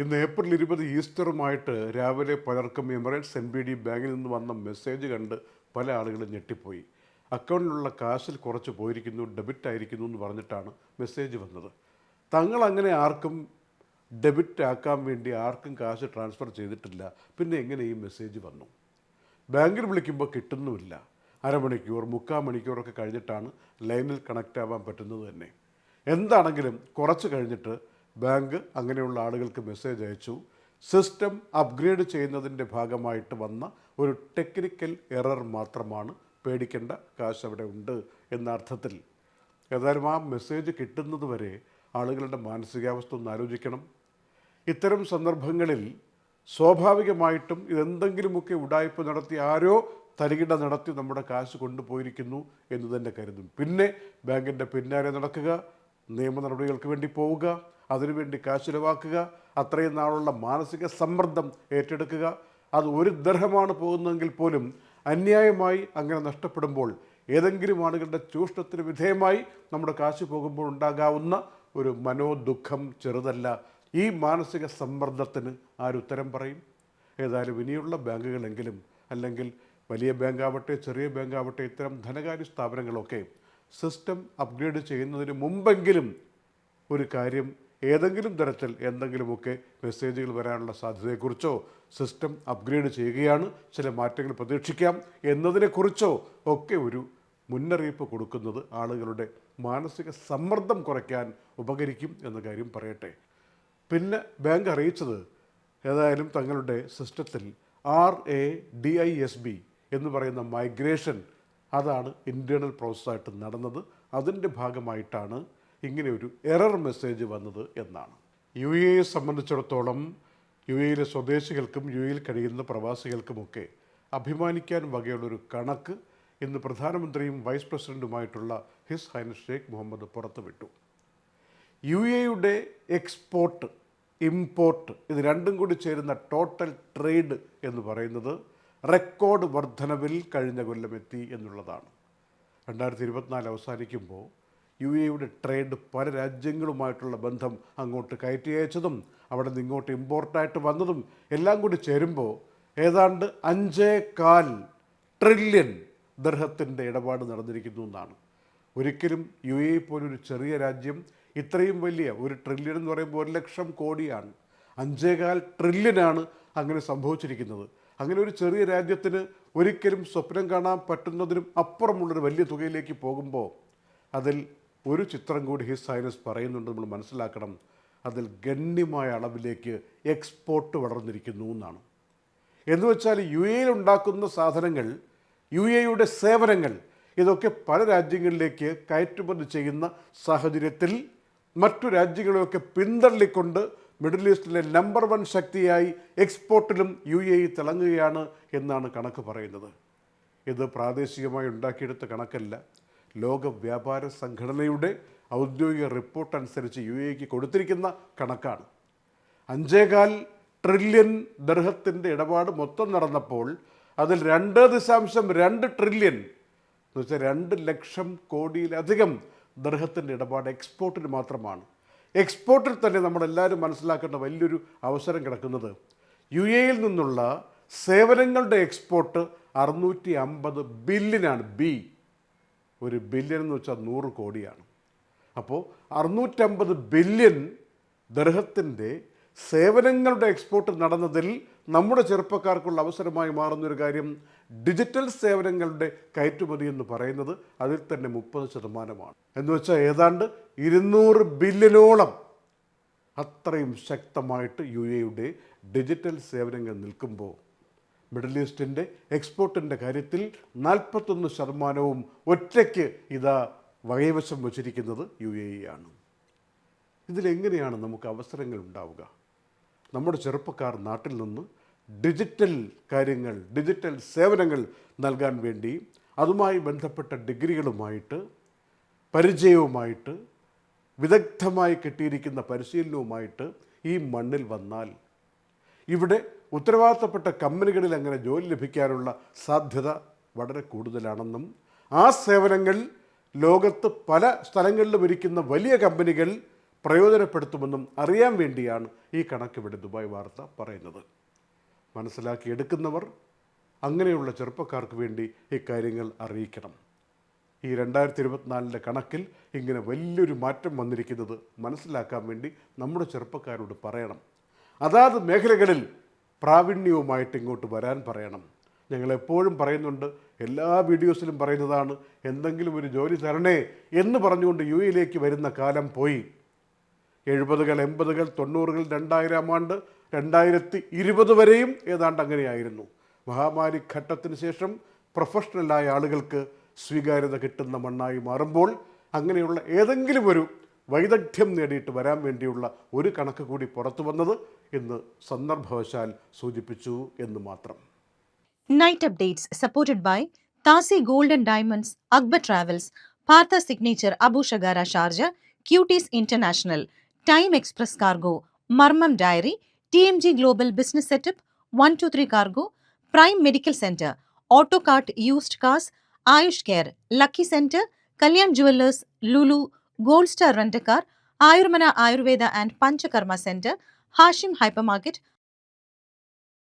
ഇന്ന് ഏപ്രിൽ ഇരുപത് ഈസ്റ്ററുമായിട്ട് രാവിലെ പലർക്കും എമിറേറ്റ്സ് എൻ ബി ഡി ബാങ്കിൽ നിന്ന് വന്ന മെസ്സേജ് കണ്ട് പല ആളുകളും ഞെട്ടിപ്പോയി. അക്കൗണ്ടിലുള്ള കാശിൽ കുറച്ച് പോയിരിക്കുന്നു ഡെബിറ്റ് ആയിരിക്കുന്നു എന്ന് പറഞ്ഞിട്ടാണ് മെസ്സേജ് വന്നത്. തങ്ങൾ അങ്ങനെ ആർക്കും ഡെബിറ്റ് ആക്കാൻ വേണ്ടി ആർക്കും കാശ് ട്രാൻസ്ഫർ ചെയ്തിട്ടില്ല. പിന്നെ എങ്ങനെ ഈ മെസ്സേജ് വന്നു? ബാങ്കിൽ വിളിക്കുമ്പോൾ കിട്ടുന്നുമില്ല. അരമണിക്കൂർ മുക്കാൽ മണിക്കൂറൊക്കെ കഴിഞ്ഞിട്ടാണ് ലൈനിൽ കണക്റ്റ് ആവാൻ പറ്റുന്നത് തന്നെ. എന്താണെങ്കിലും കുറച്ച് കഴിഞ്ഞിട്ട് ബാങ്ക് അങ്ങനെയുള്ള ആളുകൾക്ക് മെസ്സേജ് അയച്ചു. സിസ്റ്റം അപ്ഗ്രേഡ് ചെയ്യുന്നതിന്റെ ഭാഗമായിട്ട് വന്ന ഒരു ടെക്നിക്കൽ എറർ മാത്രമാണ് പേടിക്കേണ്ട കാശ് അവിടെ ഉണ്ട് എന്ന അർത്ഥത്തിൽ. ഏതായാലും ആ മെസ്സേജ് കിട്ടുന്നത് വരെ ആളുകളുടെ മാനസികാവസ്ഥ ഒന്ന് ആലോചിക്കണം. ഇത്തരം സന്ദർഭങ്ങളിൽ സ്വാഭാവികമായിട്ടും ഇതെന്തെങ്കിലുമൊക്കെ ഉടായ്പ നടത്തി ആരോ തരികിട നടത്തി നമ്മുടെ കാശ് കൊണ്ടുപോയിരിക്കുന്നു എന്ന് തന്നെ കരുതും. പിന്നെ ബാങ്കിന്റെ പിന്നാലെ നടക്കുക നിയമ നടപടികൾക്ക് വേണ്ടി പോവുക അതിനുവേണ്ടി കാശ് ചിലവാക്കുക അത്രയും നാളുള്ള മാനസിക സമ്മർദ്ദം ഏറ്റെടുക്കുക. അത് ഒരു ദർഹമാണ് പോകുന്നതെങ്കിൽ പോലും അന്യായമായി അങ്ങനെ നഷ്ടപ്പെടുമ്പോൾ ഏതെങ്കിലും ആളുകളുടെ ചൂഷണത്തിന് വിധേയമായി നമ്മുടെ കാശ് പോകുമ്പോൾ ഉണ്ടാകാവുന്ന ഒരു മനോദുഃഖം ചെറുതല്ല. ഈ മാനസിക സമ്മർദ്ദത്തിന് ആരുത്തരം പറയും? ഏതായാലും ഇനിയുള്ള ബാങ്കുകളെങ്കിലും അല്ലെങ്കിൽ വലിയ ബാങ്കാവട്ടെ ചെറിയ ബാങ്കാവട്ടെ ഇത്തരം ധനകാര്യ സ്ഥാപനങ്ങളൊക്കെ സിസ്റ്റം അപ്ഗ്രേഡ് ചെയ്യുന്നതിന് മുമ്പെങ്കിലും ഒരു കാര്യം ഏതെങ്കിലും തരത്തിൽ എന്തെങ്കിലുമൊക്കെ മെസ്സേജുകൾ വരാനുള്ള സാധ്യതയെക്കുറിച്ചോ സിസ്റ്റം അപ്ഗ്രേഡ് ചെയ്യുകയാണ് ചില മാറ്റങ്ങൾ പ്രതീക്ഷിക്കാം എന്നതിനെക്കുറിച്ചോ ഒക്കെ ഒരു മുന്നറിയിപ്പ് കൊടുക്കുന്നത് ആളുകളുടെ മാനസിക സമ്മർദ്ദം കുറയ്ക്കാൻ ഉപകരിക്കും എന്ന കാര്യം പറയട്ടെ. പിന്നെ ബാങ്ക് അറിയിച്ചത് ഏതായാലും തങ്ങളുടെ സിസ്റ്റത്തിൽ R A D I S B എന്ന് പറയുന്ന മൈഗ്രേഷൻ അതാണ് ഇന്റേർണൽ പ്രോസസ്സായിട്ട് നടന്നത്. അതിന്റെ ഭാഗമായിട്ടാണ് ഇങ്ങനെ ഒരു എറർ മെസ്സേജ് വന്നത് എന്നാണ്. യു എയെ സംബന്ധിച്ചിടത്തോളം യു എയിലെ സ്വദേശികൾക്കും യു എയിൽ കഴിയുന്ന പ്രവാസികൾക്കുമൊക്കെ അഭിമാനിക്കാൻ വകയുള്ളൊരു കണക്ക് ഇന്ന് പ്രധാനമന്ത്രിയും വൈസ് പ്രസിഡന്റുമായിട്ടുള്ള ഹിസ് ഹൈനസ് ഷേഖ് മുഹമ്മദ് പുറത്തുവിട്ടു. യു എയുടെ എക്സ്പോർട്ട് ഇമ്പോർട്ട് ഇത് രണ്ടും കൂടി ചേരുന്ന ടോട്ടൽ ട്രേഡ് എന്ന് പറയുന്നത് റെക്കോർഡ് വർധനവിൽ കഴിഞ്ഞ കൊല്ലം എത്തി എന്നുള്ളതാണ്. രണ്ടായിരത്തി ഇരുപത്തിനാല് അവസാനിക്കുമ്പോൾ യു എയുടെ ട്രേഡ് പല രാജ്യങ്ങളുമായിട്ടുള്ള ബന്ധം അങ്ങോട്ട് കയറ്റി അയച്ചതും അവിടെ നിന്ന് ഇങ്ങോട്ട് ഇമ്പോർട്ടായിട്ട് വന്നതും എല്ലാം കൂടി ചേരുമ്പോൾ ഏതാണ്ട് അഞ്ചേ കാൽ ട്രില്യൺ ദർഹത്തിന്റെ ഇടപാട് നടന്നിരിക്കുന്നു എന്നാണ്. ഒരിക്കലും യു എ പോലൊരു ചെറിയ രാജ്യം ഇത്രയും വലിയ ഒരു ട്രില്യൺ എന്ന് പറയുമ്പോൾ ഒരു ലക്ഷം കോടിയാണ്. അഞ്ചേകാൽ ട്രില്യനാണ് അങ്ങനെ സംഭവിച്ചിരിക്കുന്നത്. അങ്ങനെ ഒരു ചെറിയ രാജ്യത്തിന് ഒരിക്കലും സ്വപ്നം കാണാൻ പറ്റുന്നതിനും അപ്പുറമുള്ളൊരു വലിയ തുകയിലേക്ക് പോകുമ്പോൾ അതിൽ ഒരു ചിത്രം കൂടി ഹിസ് ഹൈനസ് പറയുന്നുണ്ട് നമ്മൾ മനസ്സിലാക്കണം. അതിൽ ഗണ്യമായ അളവിലേക്ക് എക്സ്പോർട്ട് വളർന്നിരിക്കുന്നു എന്നാണ്. എന്ന് വെച്ചാൽ യു എയിൽ ഉണ്ടാക്കുന്ന സാധനങ്ങൾ യു എയുടെ സേവനങ്ങൾ ഇതൊക്കെ പല രാജ്യങ്ങളിലേക്ക് കയറ്റുമതി ചെയ്യുന്ന സാഹചര്യത്തിൽ മറ്റു രാജ്യങ്ങളെയൊക്കെ പിന്തള്ളിക്കൊണ്ട് മിഡിൽ ഈസ്റ്റിലെ നമ്പർ വൺ ശക്തിയായി എക്സ്പോർട്ടിലും യു എ ഇ തിളങ്ങുകയാണ് എന്നാണ് കണക്ക് പറയുന്നത്. ഇത് പ്രാദേശികമായി ഉണ്ടാക്കിയെടുത്ത കണക്കല്ല. ലോക വ്യാപാര സംഘടനയുടെ ഔദ്യോഗിക റിപ്പോർട്ട് അനുസരിച്ച് യു എക്ക് കൊടുത്തിരിക്കുന്ന കണക്കാണ്. അഞ്ചേകാൽ ട്രില്യൺ ദർഹത്തിന്റെ ഇടപാട് മൊത്തം നടന്നപ്പോൾ അതിൽ രണ്ട് ദശാംശം രണ്ട് ട്രില്യൺ എന്ന് വെച്ചാൽ രണ്ട് ലക്ഷം കോടിയിലധികം ദർഹത്തിന്റെ ഇടപാട് എക്സ്പോർട്ടിന് മാത്രമാണ്. എക്സ്പോർട്ടിൽ തന്നെ നമ്മളെല്ലാവരും മനസ്സിലാക്കേണ്ട വലിയൊരു അവസരം കിടക്കുന്നത് യു എയിൽ നിന്നുള്ള സേവനങ്ങളുടെ എക്സ്പോർട്ട് അറുന്നൂറ്റി അമ്പത് ബില്യനാണ് ബി. ഒരു ബില്യൺ എന്ന് വെച്ചാൽ നൂറ് കോടിയാണ്. അപ്പോൾ അറുന്നൂറ്റമ്പത് ബില്യൺ ദർഹത്തിന്റെ സേവനങ്ങളുടെ എക്സ്പോർട്ട് നടന്നതിൽ നമ്മുടെ ചെറുപ്പക്കാർക്കുള്ള അവസരമായി മാറുന്നൊരു കാര്യം ഡിജിറ്റൽ സേവനങ്ങളുടെ കയറ്റുമതി എന്ന് പറയുന്നത് അതിൽ തന്നെ മുപ്പത് ശതമാനമാണ്. എന്ന് വെച്ചാൽ ഏതാണ്ട് ഇരുന്നൂറ് ബില്യനോളം അത്രയും ശക്തമായിട്ട് യു എയുടെ ഡിജിറ്റൽ സേവനങ്ങൾ നിൽക്കുമ്പോൾ മിഡിൽ ഈസ്റ്റിന്റെ എക്സ്പോർട്ടിന്റെ കാര്യത്തിൽ നാൽപ്പത്തൊന്ന് ശതമാനവും ഒറ്റയ്ക്ക് ഇതാ വകൈവശം വച്ചിരിക്കുന്നത് യു എ ഇ ആണ്. ഇതിലെങ്ങനെയാണ് നമുക്ക് അവസരങ്ങൾ ഉണ്ടാവുക? നമ്മുടെ ചെറുപ്പക്കാർ നാട്ടിൽ നിന്ന് ഡിജിറ്റൽ കാര്യങ്ങൾ ഡിജിറ്റൽ സേവനങ്ങൾ നൽകാൻ വേണ്ടി അതുമായി ബന്ധപ്പെട്ട ഡിഗ്രികളുമായിട്ട് പരിചയവുമായിട്ട് വിദഗ്ധമായി കിട്ടിയിരിക്കുന്ന പരിശീലനവുമായിട്ട് ഈ മണ്ണിൽ വന്നാൽ ഇവിടെ ഉത്തരവാദിത്തപ്പെട്ട കമ്പനികളിൽ അങ്ങനെ ജോലി ലഭിക്കാനുള്ള സാധ്യത വളരെ കൂടുതലാണെന്നും ആ സേവനങ്ങൾ ലോകത്ത് പല സ്ഥലങ്ങളിലും ഇരിക്കുന്ന വലിയ കമ്പനികൾ പ്രയോജനപ്പെടുത്തുമെന്നും അറിയാൻ വേണ്ടിയാണ് ഈ കണക്കിവിടെ ദുബായ് വാർത്ത പറയുന്നത്. മനസ്സിലാക്കിയെടുക്കുന്നവർ അങ്ങനെയുള്ള ചെറുപ്പക്കാർക്ക് വേണ്ടി ഇക്കാര്യങ്ങൾ അറിയിക്കണം. ഈ രണ്ടായിരത്തി ഇരുപത്തിനാലിന്റെ കണക്കിൽ ഇങ്ങനെ വലിയൊരു മാറ്റം വന്നിരിക്കുന്നത് മനസ്സിലാക്കാൻ വേണ്ടി നമ്മുടെ ചെറുപ്പക്കാരോട് പറയണം. അതാത് മേഖലകളിൽ പ്രാവീണ്യവുമായിട്ട് ഇങ്ങോട്ട് വരാൻ പറയണം. ഞങ്ങൾ എപ്പോഴും പറയുന്നുണ്ട് എല്ലാ വീഡിയോസിലും പറയുന്നതാണ് എന്തെങ്കിലും ഒരു ജോലി തരണേ എന്ന് പറഞ്ഞുകൊണ്ട് യു എയിലേക്ക് വരുന്ന കാലം പോയി. എഴുപതുകൾ എൺപതുകൾ തൊണ്ണൂറുകൾ രണ്ടായിരം ആണ്ട് രണ്ടായിരത്തി ഇരുപത് വരെയും ഏതാണ്ട് അങ്ങനെയായിരുന്നു. മഹാമാരി ഘട്ടത്തിന് ശേഷം പ്രൊഫഷണലായ ആളുകൾക്ക് സ്വീകാര്യത കിട്ടുന്ന മണ്ണായി മാറുമ്പോൾ അങ്ങനെയുള്ള ഏതെങ്കിലും ഒരു വൈദഗ്ധ്യം നേടിയിട്ട് വരാൻ വേണ്ടിയുള്ള ഒരു കണക്ക് കൂടി പുറത്തു വന്നത് എന്ന് സന്ദർഭവശാൽ സൂചിപ്പിച്ചു എന്ന് മാത്രം. നൈറ്റ് അപ്ഡേറ്റ്സ് സപ്പോർട്ടഡ് ബൈ താസി ഗോൾഡൻ ഡയമണ്ട്സ് അക്ബർ ട്രാവൽസ് പാർത്ത signature Abu Shagara Sharjah cuties international time express cargo മർമ്മം dairy T M G global business setup one two three cargo prime medical centre auto cart used cars Ayush care lucky centre Kalyan jewellers Lulu Rent a Car, Ayurmana Ayurveda and Panchakarma Center, Hashim Hypermarket,